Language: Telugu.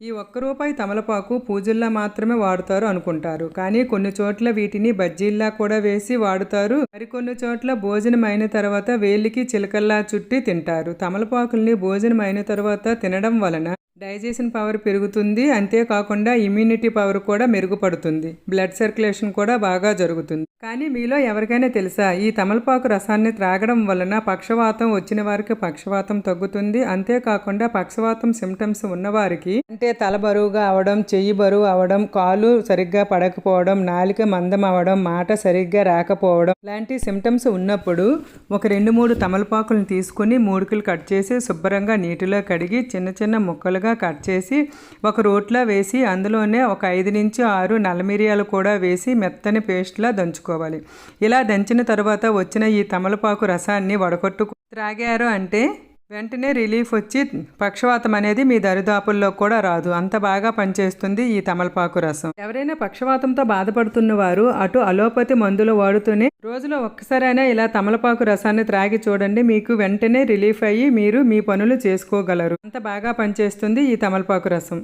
ఈ ఒక్క రూపాయి తమలపాకు పూజల్లో మాత్రమే వాడుతారు అనుకుంటారు. కానీ కొన్ని చోట్ల వీటిని బజ్జీల్లా కూడా వేసి వాడుతారు. మరికొన్ని చోట్ల భోజనం అయిన తర్వాత వేలికి చిలకల్లా చుట్టి తింటారు. తమలపాకుల్ని భోజనం అయిన తర్వాత తినడం వలన డైజెషన్ పవర్ పెరుగుతుంది. అంతేకాకుండా ఇమ్యూనిటీ పవర్ కూడా మెరుగుపడుతుంది. బ్లడ్ సర్క్యులేషన్ కూడా బాగా జరుగుతుంది. కానీ మీలో ఎవరికైనా తెలుసా? ఈ తమలపాకు రసాన్ని త్రాగడం వలన పక్షవాతం వచ్చిన వారికి పక్షవాతం తగ్గుతుంది. అంతేకాకుండా పక్షవాతం సిమ్టమ్స్ ఉన్నవారికి అంటే తల బరువుగా అవడం చెయ్యి బరువు అవడం కాలు సరిగ్గా పడకపోవడం నాలిక మందం అవడం మాట సరిగ్గా రాకపోవడం లాంటి సిమ్టమ్స్ ఉన్నప్పుడు ఒక రెండు మూడు తమలపాకులను తీసుకుని మూడుకులు కట్ చేసి శుభ్రంగా నీటిలో కడిగి చిన్న చిన్న ముక్కలుగా కట్ చేసి ఒక రోట్లో వేసి అందులోనే ఒక ఐదు నుంచి ఆరు నల్లమిరియాలు కూడా వేసి మెత్తని పేస్ట్లా దంచుకోవాలి. ఇలా దంచిన తర్వాత వచ్చిన ఈ తమలపాకు రసాన్ని వడగొట్టుకు త్రాగారు అంటే వెంటనే రిలీఫ్ వచ్చి పక్షవాతం అనేది మీ దరిదాపుల్లో కూడా రాదు. అంత బాగా పనిచేస్తుంది ఈ తమలపాకు రసం. ఎవరైనా పక్షవాతంతో బాధపడుతున్న వారు అటు అలోపతి మందులు వాడుతూనే రోజులో ఒక్కసారైనా ఇలా తమలపాకు రసాన్ని త్రాగి చూడండి. మీకు వెంటనే రిలీఫ్ అయ్యి మీరు మీ పనులు చేసుకోగలరు. అంత బాగా పనిచేస్తుంది ఈ తమలపాకు రసం.